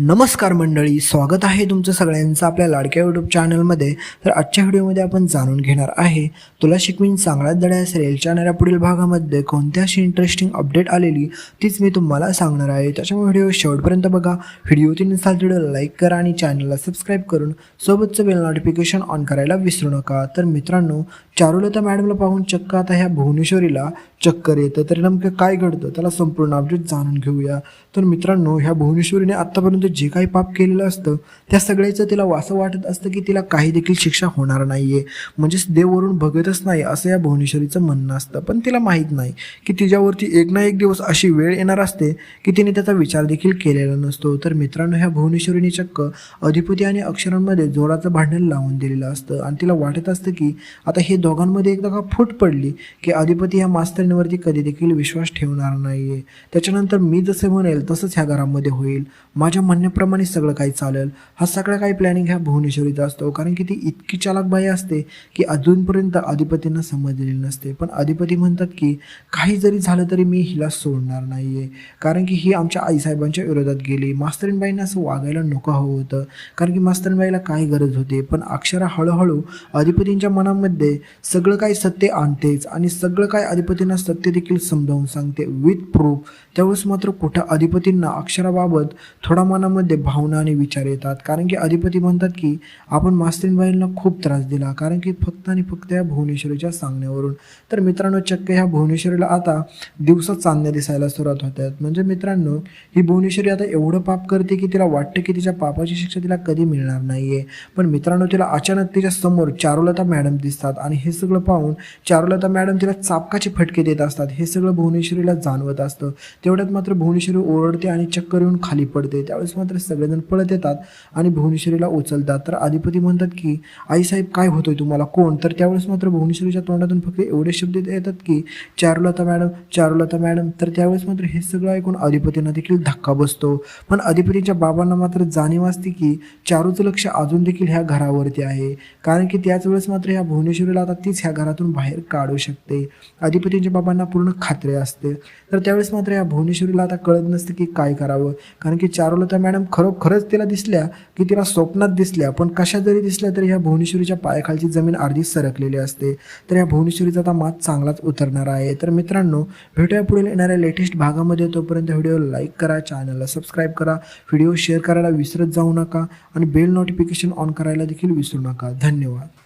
नमस्कार मंडळी स्वागत आहे तुमचं सगळ्यांचं आपल्या लाडक्या यूट्यूब चॅनलमध्ये तर आजच्या व्हिडिओमध्ये आपण जाणून घेणार आहे तुला शिकवीन चांगला धड्या सिरियलच्या येणाऱ्या पुढील भागामध्ये कोणत्या अशी इंटरेस्टिंग अपडेट आलेली तीच मी तुम्हाला सांगणार आहे. त्याच्यामुळे व्हिडिओ शेवटपर्यंत बघा. व्हिडिओ तीन नसाल व्हिडिओ लाईक करा आणि चॅनलला सबस्क्राईब करून सोबतचं बेल नोटिफिकेशन ऑन करायला विसरू नका. तर मित्रांनो चारुलता मॅडमला पाहून चक्क आता ह्या भुवनेश्वरीला चक्कर येतं तरी नेमकं काय घडतं? त्याला संपूर्ण अपडेट जाणून घेऊया. तर मित्रांनो ह्या भुवनेश्वरीने आत्तापर्यंत जे काही पाप केलेलं असतं त्या सगळ्याचं तिला असं वाटत असतं की तिला काही देखील शिक्षा होणार नाही आहे म्हणजेच देववरून बघतच नाही असं या भुवनेश्वरीचं म्हणणं असतं. पण तिला माहीत नाही की तिच्यावरती एक ना एक दिवस अशी वेळ येणार असते की तिने त्याचा विचार देखील केलेला नसतो. तर मित्रांनो ह्या भुवनेश्वरीने चक्क अधिपती आणि अक्षरांमध्ये जोराचं भांडण लावून दिलेलं असतं. आणि तिला वाटत असतं की आता हे दोघांमध्ये एकदा का फूट पडली की अधिपती ह्या मास्तर गोष्टींवरती कधी देखील विश्वास ठेवणार नाही आहे त्याच्यानंतर मी जसे म्हणेल तसंच ह्या घरामध्ये होईल. माझ्या म्हणण्याप्रमाणे सगळं काही चालेल. हा सगळा काही प्लॅनिंग ह्या भुवनेश्वरीचा असतो. कारण की ती इतकी चालाक बाई असते की अजूनपर्यंत अधिपतींना समजलेली नसते. पण अधिपती म्हणतात की काही जरी झालं तरी मी हिला सोडणार नाही आहे कारण की ही आमच्या आईसाहेबांच्या विरोधात गेली. मास्तरीनबाईंना असं वागायला नको हवं होतं. कारण की मास्तरीनबाईला काय गरज होती. पण अक्षरा हळूहळू अधिपतींच्या मनामध्ये सगळं काही सत्य आणतेच आणि सगळं काय अधिपतींना सत्य देखील समजावून सांगते. विथ प्रूफ त्यावेळेस मात्र कुठं अधिपतींना अक्षराबाबत थोडा मनामध्ये भावना आणि विचार येतात. कारण की अधिपती म्हणतात की आपण मास्तरीबाईंना खूप त्रास दिला. कारण की फक्त आणि फक्त या भुवनेश्वरीच्या सांगण्यावरून. तर मित्रांनो चक्क ह्या भुवनेश्वरीला आता दिवसात चांदण्या दिसायला सुरुवात होतात म्हणजे मित्रांनो ही भुवनेश्वरी आता एवढं पाप करते की तिला वाटतं की तिच्या पापाची शिक्षा तिला कधी मिळणार नाही आहे पण मित्रांनो तिला अचानक तिच्या समोर चारुलता मॅडम दिसतात. आणि हे सगळं पाहून चारुलता मॅडम तिला चापकाचे फटके देत असतात. हे सगळं भुवनेश्वरीला जाणवत असतं. तेवढ्यात मात्र भुवनेश्वरी ओरडते आणि चक्कर येऊन खाली पडते. त्यावेळेस मात्र सगळेजण पळत येतात आणि भुवनेश्वरीला उचलतात. तर अधिपती म्हणतात की आईसाहेब काय होतोय तुम्हाला? कोण? तर त्यावेळेस मात्र भुवनेश्वरीच्या तोंडातून फक्त एवढे शब्द येतात की चारुलता मॅडम चारुलता मॅडम. तर त्यावेळेस मात्र हे सगळं ऐकून अधिपतींना देखील धक्का बसतो. पण अधिपतीच्या बाबांना मात्र जाणीव असते की चारूचं लक्ष अजून देखील ह्या घरावरती आहे. कारण की त्याच वेळेस मात्र ह्या भुवनेश्वरीला आता तीच ह्या घरातून बाहेर काढू शकते. अधिपतींच्या बाबांना पूर्ण खात्री असते. तर त्यावेळेस मात्र या भुवनेश्वरीला आता कळत नसते की काय करावं. कारण की चारुलता मॅडम खरोखरच तिला दिसल्या की तिला स्वप्नात दिसल्या. पण कशा जरी दिसल्या तरी ह्या भुवनेश्वरीच्या पायाखालची जमीन अर्धी सरकलेली असते. तर या भुवनेश्वरीचा आता मात चांगलाच उतरणार आहे. तर मित्रांनो भेटूया पुढील येणाऱ्या लेटेस्ट भागामध्ये. तोपर्यंत व्हिडिओ लाईक करा चॅनलला सबस्क्राईब करा. व्हिडिओ शेअर करायला विसरत जाऊ नका आणि बेल नोटिफिकेशन ऑन करायला देखील विसरू नका. धन्यवाद.